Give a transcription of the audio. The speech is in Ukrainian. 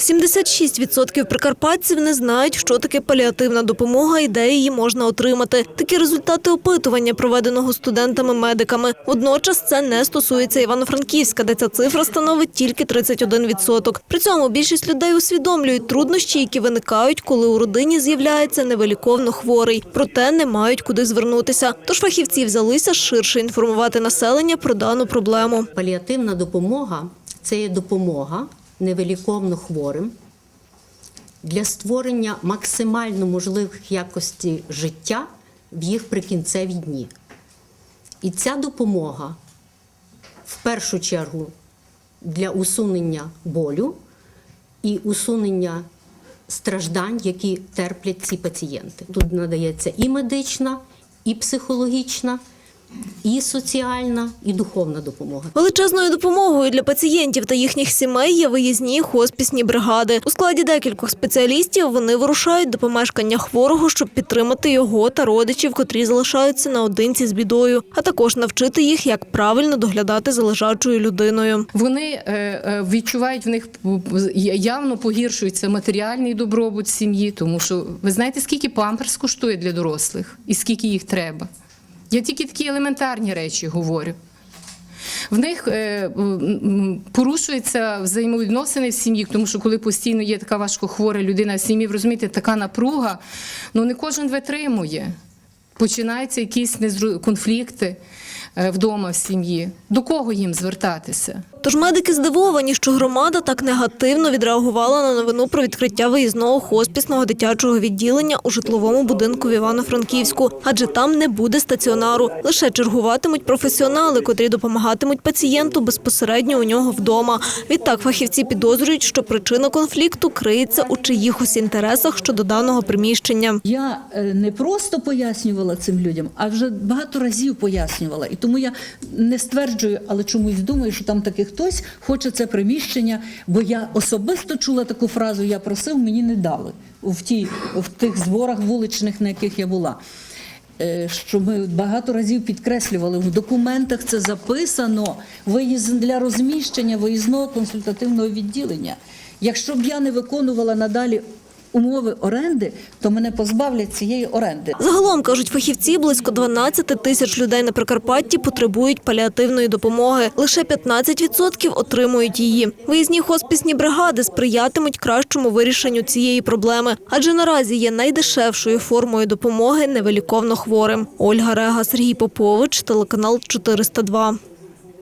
76% прикарпатців не знають, що таке паліативна допомога і де її можна отримати. Такі результати опитування, проведеного студентами-медиками. Водночас це не стосується Івано-Франківська, де ця цифра становить тільки 31%. При цьому більшість людей усвідомлюють труднощі, які виникають, коли у родині з'являється невиліковно хворий. Проте не мають куди звернутися. Тож фахівці взялися ширше інформувати населення про дану проблему. Паліативна допомога це є допомога невиліковно хворим для створення максимально можливих якості життя в їх прикінцеві дні. І ця допомога в першу чергу для усунення болю і усунення страждань, які терплять ці пацієнти. Тут надається і медична, і психологічна, і соціальна, і духовна допомога. Величезною допомогою для пацієнтів та їхніх сімей є виїзні хоспісні бригади. У складі декількох спеціалістів вони вирушають до помешкання хворого, щоб підтримати його та родичів, котрі залишаються наодинці з бідою, а також навчити їх, як правильно доглядати за лежачою людиною. Вони е, е, відчувають в них явно погіршується матеріальний добробут сім'ї, тому що ви знаєте, скільки памперс коштує для дорослих і скільки їх треба. Я тільки такі елементарні речі говорю. В них е, порушуються взаємовідносини в сім'ї, тому що коли постійно є така важкохвора людина в сім'ї, розумієте, така напруга, ну не кожен витримує. Починаються якісь конфлікти е, вдома в сім'ї. До кого їм звертатися? Тож медики здивовані, що громада так негативно відреагувала на новину про відкриття виїзного хоспісного дитячого відділення у житловому будинку в Івано-Франківську, адже там не буде стаціонару. Лише чергуватимуть професіонали, котрі допомагатимуть пацієнту безпосередньо у нього вдома. Відтак фахівці підозрюють, що причина конфлікту криється у чиїхось інтересах щодо даного приміщення. Я е, не просто пояснювала цим людям, а вже багато разів пояснювала. І тому я не стверджую, але чомусь думаю, що там таки хтось хоче це приміщення, бо я особисто чула таку фразу Я просив, мені не дали в ті в тих зборах вуличних, на яких я була. Е, Що ми багато разів підкреслювали в документах це записано виїзд для розміщення виїзного консультативного відділення. Якщо б я не виконувала надалі умови оренди, то мене позбавлять цієї оренди. Загалом, кажуть фахівці, близько 12 тисяч людей на Прикарпатті потребують паліативної допомоги. Лише 15% отримують її. Виїзні хоспісні бригади сприятимуть кращому вирішенню цієї проблеми, адже наразі є найдешевшою формою допомоги невиліковно хворим. Ольга Рега, Сергій Попович, телеканал 402.